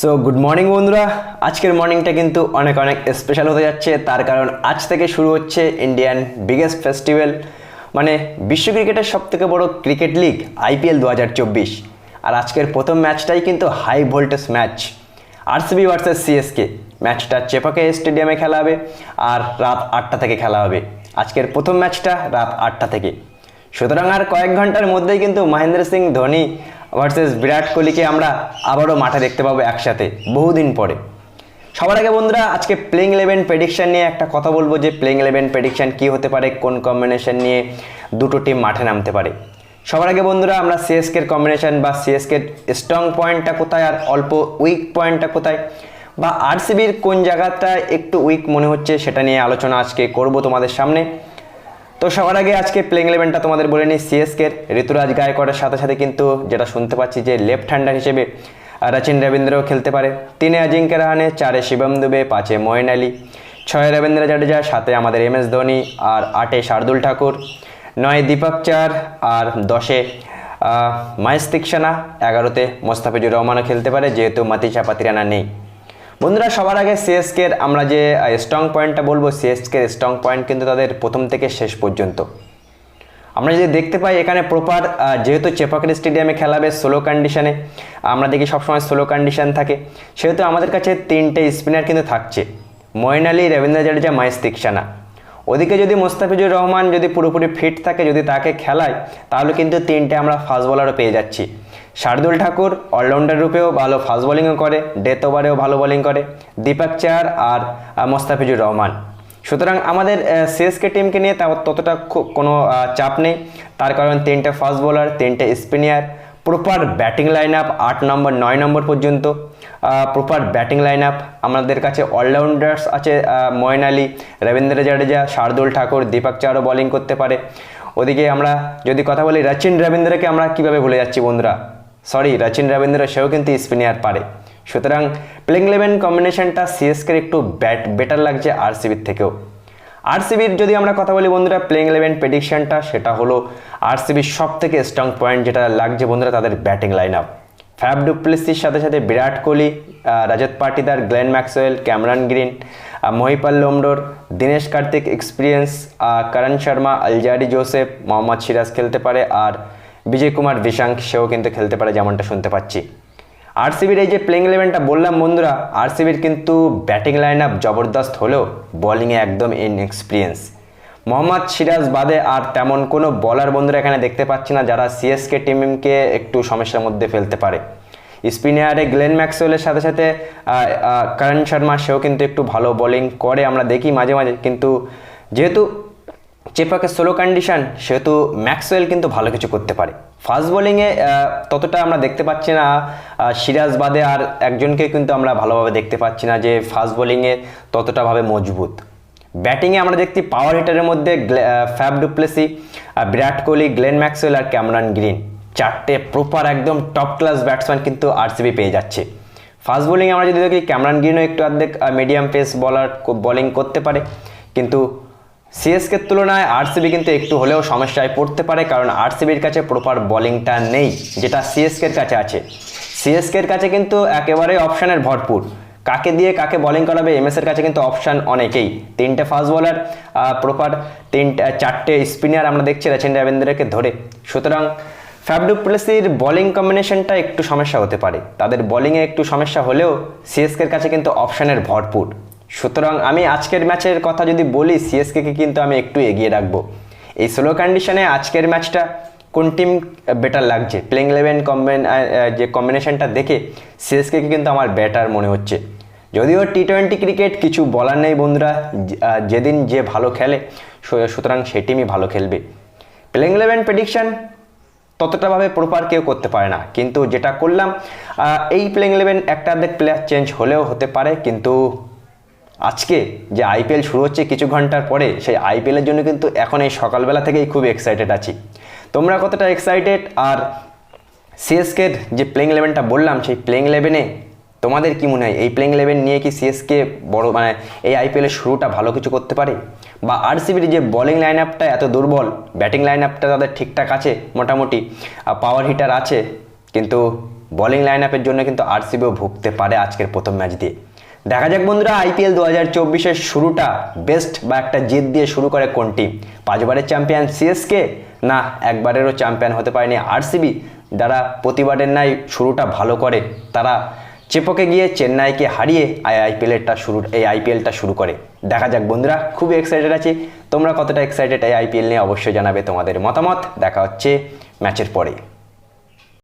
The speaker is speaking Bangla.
সো গুড মর্নিং বন্ধুরা। আজকের মর্নিংটা কিন্তু অনেক অনেক স্পেশাল হতে যাচ্ছে। তার কারণ আজ থেকে শুরু হচ্ছে ইন্ডিয়ান বিগেস্ট ফেস্টিভ্যাল মানে বিশ্ব ক্রিকেটের সব থেকে বড় ক্রিকেট লিগ আইপিএল দু হাজার চব্বিশ। আর আজকের প্রথম ম্যাচটাই কিন্তু high voltage match RCB versus CSK ম্যাচটা চেপাকে স্টেডিয়ামে খেলা হবে আর রাত আটটা থেকে খেলা হবে। আজকের প্রথম ম্যাচটা রাত আটটা থেকে। সুতরাং আর কয়েক ঘণ্টার মধ্যেই কিন্তু মহেন্দ্র সিং ধোনি ভার্সেস বিরাট কোহলিকে আমরা আবারও মাঠে দেখতে পাবো একসাথে, বহুদিন পরে। সবার আগে বন্ধুরা, আজকে প্লেইং ইলেভেন প্রেডিকশান নিয়ে একটা কথা বলব যে প্লেইং ইলেভেন প্রেডিকশান কী হতে পারে, কোন কম্বিনেশন নিয়ে দুটো টিম মাঠে নামতে পারে। সবার আগে বন্ধুরা, আমরা সিএসকের কম্বিনেশন বা সিএসকের স্ট্রং পয়েন্টটা কোথায় আর অল্প উইক পয়েন্টটা কোথায়? বা আরসিবির কোন জায়গাটা একটু উইক মনে হচ্ছে সেটা নিয়ে আলোচনা আজকে করব তোমাদের সামনে। তো সবার আগে আজকে প্লেইং ইলেভেনটা তোমাদের বলে নিই সিএসকের ঋতুরাজ গায়কোয়াড়ের সাথে সাথে কিন্তু যেটা শুনতে পাচ্ছি যে লেফট হ্যান্ডার হিসেবে রচিন রবীন্দ্রও খেলতে পারে। তিনে অজিঙ্ক্য রাহানে, চারে শিবম দুবে, পাঁচে ময়েন আলী। ছয় রবীন্দ্র জাডেজা সাথে আমাদের এম এস ধোনি, আর আটে শার্দুল ঠাকুর। নয় দীপক চার, আর দশে মাইস তিকসানা এগারোতে মোস্তাফিজুর রহমানও খেলতে পারে, যেহেতু মাতিচা পাতিরানা নেই। বন্ধুরা, সবার আগে সিএসকের আমরা যে স্ট্রং পয়েন্টটা বলব সিএসকের স্ট্রং পয়েন্ট কিন্তু তাদের প্রথম থেকে শেষ পর্যন্ত। আমরা যদি দেখতে পাই এখানে প্রপার যেহেতু চেপাকের স্টেডিয়ামে খেলাবে সোলো কন্ডিশনে আমরা দেখি সবসময় সোলো কন্ডিশন থাকে। সেহেতু আমাদের কাছে তিনটে স্পিনার কিন্তু থাকছে। ময়ন আলী রবীন্দ্র জাডেজা মাইস তিকসানা। ওদিকে যদি মোস্তাফিজুর রহমান যদি পুরোপুরি ফিট থাকে, যদি তাকে খেলায়, তাহলে কিন্তু তিনটে আমরা ফাস্ট বোলারও পেয়ে যাচ্ছি। শার্দুল ঠাকুর অলরাউন্ডার রূপেও ভালো ফাস্ট বোলিংও করে ডেথ ওভারেও ভালো বোলিং করে, দীপক চার আর মোস্তাফিজুর রহমান। সুতরাং আমাদের সিএসকে টিমকে নিয়ে ততটা খুব কোনো চাপ নেই। তার কারণ তিনটে ফাস্ট বোলার তিনটে spinner proper batting line up আট নম্বর নয় নম্বর পর্যন্ত। প্রপার ব্যাটিং লাইন আপ আমাদের কাছে অলরাউন্ডার্স আছে ময়ন আলী, রবীন্দ্র জাডেজা, শার্দুল ঠাকুর, দীপক চারও বোলিং করতে পারে। ওদিকে আমরা যদি কথা বলি রচিন রবীন্দ্রকে আমরা কীভাবে ভুলে যাচ্ছি বন্ধুরা? সরি রচিন রবীন্দ্র সেও কিন্তু স্পিনিয়ার পারে। সুতরাং প্লেইং ইলেভেন কম্বিনেশনটা সিএসকের একটু ব্যাট বেটার লাগছে আরসিবির থেকেও। আরসিবির যদি আমরা কথা বলি বন্ধুরা প্লেইং ইলেভেন প্রেডিকশনটা সেটা হলো আরসিবির সব থেকে স্ট্রং পয়েন্ট যেটা লাগছে বন্ধুরা তাদের ব্যাটিং লাইন আপ ফ্যাব ডুপ্লেসির সাথে সাথে Virat Kohli Rajat Patidar Glenn Maxwell Cameron Green Mahipal Lomror Dinesh Karthik experience Karn Sharma Alzarri Joseph Mohammed Siraj খেলতে পারে, আর বিজয় কুমার বিশাঙ্ক সেও কিন্তু খেলতে পারে, যেমনটা শুনতে পাচ্ছি। আরসিবির এই যে প্লেইং ইলেভেনটা বললাম বন্ধুরা আরসিবির কিন্তু ব্যাটিং লাইন আপ জবরদস্ত হলেও বোলিংয়ে একদম ইনএক্সপিরিয়েন্স মোহাম্মদ সিরাজ বাদে আর তেমন কোনো বলার বন্ধুরা এখানে দেখতে পাচ্ছি না যারা সিএসকে টিমকে একটু সমস্যার মধ্যে ফেলতে পারে। স্পিনারে গ্লেন ম্যাক্সওয়েলের সাথে সাথে করণ শর্মা সেও কিন্তু একটু ভালো বোলিং করে, আমরা দেখি মাঝে মাঝে। কিন্তু যেহেতু চেপাকে স্লো কন্ডিশন সেহেতু ম্যাক্সওয়েল কিন্তু ভালো কিছু করতে পারে। ফাস্ট বোলিংয়ে ততটা আমরা দেখতে পাচ্ছি না। সিরাজ বাদে আর একজনকে কিন্তু আমরা ভালোভাবে দেখতে পাচ্ছি না যে ফাস্ট বোলিংয়ে ততটা ভাবে মজবুত। ব্যাটিংয়ে আমরা দেখছি পাওয়ার হিটারের মধ্যে Faf du Plessis Virat Kohli Glenn Maxwell আর ক্যামরান গ্রিন চারটে প্রপার একদম টপ ক্লাস ব্যাটসম্যান কিন্তু আরসিবি পেয়ে যাচ্ছে। ফাস্ট বোলিংয়ে আমরা যদি দেখি ক্যামরান গ্রিনও একটু অর্ধেক মিডিয়াম পেস বলার বোলিং করতে পারে। কিন্তু সিএসকের তুলনায় আরসিবি কিন্তু একটু হলেও সমস্যায় পড়তে পারে, কারণ আরসিবির কাছে প্রপার বোলিংটা নেই, যেটা সিএসকের কাছে আছে। সিএসকের কাছে কিন্তু একেবারে অপশানের ভরপুর। কাকে দিয়ে কাকে বোলিং করাবে এমএস এর কাছে কিন্তু অপশান অনেকেই। তিনটে ফাস্ট বোলার প্রপার তিনটে চারটে স্পিনার আমরা দেখছি রচিন রবীন্দ্রকে ধরে। সুতরাং ফ্যাবডুপ্লেসির বোলিং কম্বিনেশনটা একটু সমস্যা হতে পারে। তাদের বোলিংয়ে একটু সমস্যা হলেও সিএসকের কাছে কিন্তু অপশানের ভরপুর। সুতরাং আমি আজকের ম্যাচের কথা যদি বলি সিএসকেকে কিন্তু আমি একটু এগিয়ে রাখব। এই স্লো কন্ডিশনে আজকের ম্যাচটা কোন টিম বেটার লাগছে? প্লেইং ইলেভেন কম্বিন যে কম্বিনেশনটা দেখে সিএসকেকে কিন্তু আমার বেটার মনে হচ্ছে। যদিও টি টোয়েন্টি ক্রিকেট কিছু বলার নেই বন্ধুরা যেদিন যে ভালো খেলে সুতরাং সেই টিমই ভালো খেলবে। প্লেইং ইলেভেন প্রেডিকশন ততটাভাবে প্রপার কেউ করতে পারে না। কিন্তু যেটা করলাম এই প্লেইং ইলেভেন একটা অর্ধেক প্লেয়ার চেঞ্জ হলেও হতে পারে, কিন্তু আজকে যে আইপিএল শুরু হচ্ছে কিছু ঘণ্টার পরে, সেই আইপিএলের জন্য কিন্তু এখন এই সকালবেলা থেকেই খুব এক্সাইটেড আছি। তোমরা কতটা এক্সাইটেড আর সিএসকের যে প্লেইং ইলেভেনটা বললাম, সেই প্লেইং ইলেভেনে তোমাদের কি মনে হয়? এই প্লেইং ইলেভেন নিয়ে কি সিএসকে বড় মানে এই আইপিএলের শুরুটা ভালো কিছু করতে পারে? বা আরসিবির যে বোলিং লাইন আপটা এত দুর্বল ব্যাটিং লাইন আপটা তাদের ঠিকঠাক আছে মোটামুটি, আর পাওয়ার হিটার আছে, কিন্তু বোলিং লাইন আপের জন্য কিন্তু আরসিবিও ভুগতে পারে আজকের প্রথম ম্যাচ দিয়ে। দেখা যাক বন্ধুরা আইপিএল দু হাজার চব্বিশের শুরুটা বেস্ট বা একটা জিত দিয়ে শুরু করে কোন টিম পাঁচবারের চ্যাম্পিয়ন সিএসকে না একবারেরও চ্যাম্পিয়ন হতে পারেনি আরসিবি যারা প্রতিবারের নাই শুরুটা ভালো করে, তারা চেপকে গিয়ে চেন্নাইকে হারিয়ে আই আইপিএলটা শুরু, এই আইপিএলটা শুরু করে। দেখা যাক বন্ধুরা, খুবই এক্সাইটেড আছি। তোমরা কতটা এক্সাইটেড এই আইপিএল নিয়ে অবশ্যই জানাবে তোমাদের মতামত। দেখা হচ্ছে ম্যাচের পরে।